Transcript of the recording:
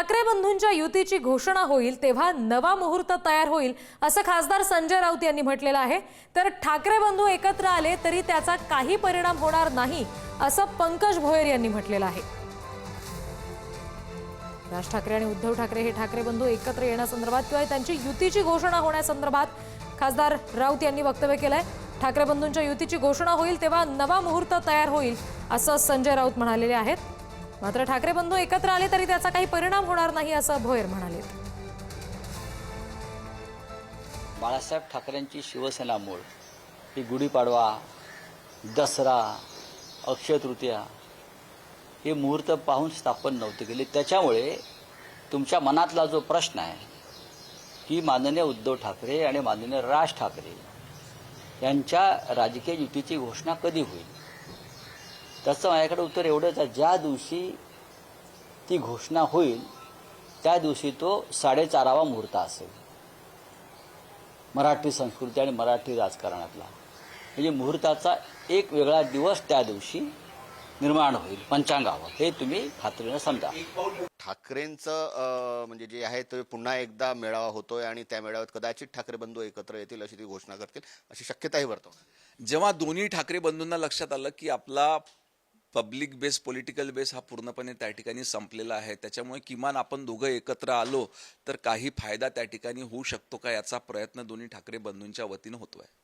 ठाकरे बंधूंच्या युतीची घोषणा होईल तेव्हा नवा मुहूर्त तयार होईल असं खासदार संजय राऊत यांनी म्हटलेलं आहे. तर ठाकरे बंधू एकत्र आले तरी त्याचा काही परिणाम होणार नाही असं पंकज भोयर यांनी म्हटलेलं आहे. राज ठाकरे आणि उद्धव ठाकरे हे ठाकरे बंधू एकत्र येण्यासंदर्भात किंवा त्यांची युतीची घोषणा होण्यासंदर्भात खासदार राऊत यांनी वक्तव्य केलंय. ठाकरे बंधूंच्या युतीची घोषणा होईल तेव्हा नवा मुहूर्त तयार होईल असं संजय राऊत म्हणालेले आहेत. मात्र ठाकरे बंधू एकत्र आले तरी त्याचा काही परिणाम होणार नाही असं भोयर म्हणाले. बाळासाहेब ठाकरेंची शिवसेना मूळ. ही गुढीपाडवा दसरा अक्षय तृतीया हे मुहूर्त पाहून स्थापन नव्हते केले. त्याच्यामुळे तुमच्या मनातला जो प्रश्न आहे की माननीय उद्धव ठाकरे आणि माननीय राज ठाकरे यांच्या राजकीय युतीची घोषणा कधी होईल? त्याचं माझ्याकडे उत्तर एवढंच आहे. ज्या दिवशी ती घोषणा होईल त्या दिवशी तो साडेचारावा मुहूर्त असेल. मराठी संस्कृती आणि मराठी राजकारणातला. म्हणजे मुहूर्ताचा एक वेगळा दिवस त्या दिवशी निर्माण होईल. पंचांगावर. हे तुम्ही खात्रीनं समजा. ठाकरेंचं म्हणजे जे आहे ते पुन्हा एकदा मेळावा होतोय आणि त्या मेळाव्यात कदाचित ठाकरे बंधू एकत्र येतील अशी ती घोषणा करतील अशी शक्यताही वर्तवते जेव्हा दोन्ही ठाकरे बंधूंना लक्षात आलं की आपला पब्लिक बेस पॉलिटिकल बेस हा पूर्णपणे त्या ठिकाणी संपलेला आहे. त्याच्यामुळे किमान आपण दोघं एकत्र आलो तर काही फायदा त्या ठिकाणी होऊ शकतो का याचा प्रयत्न दोन्ही ठाकरे बंधूंच्या वतीनं होतो आहे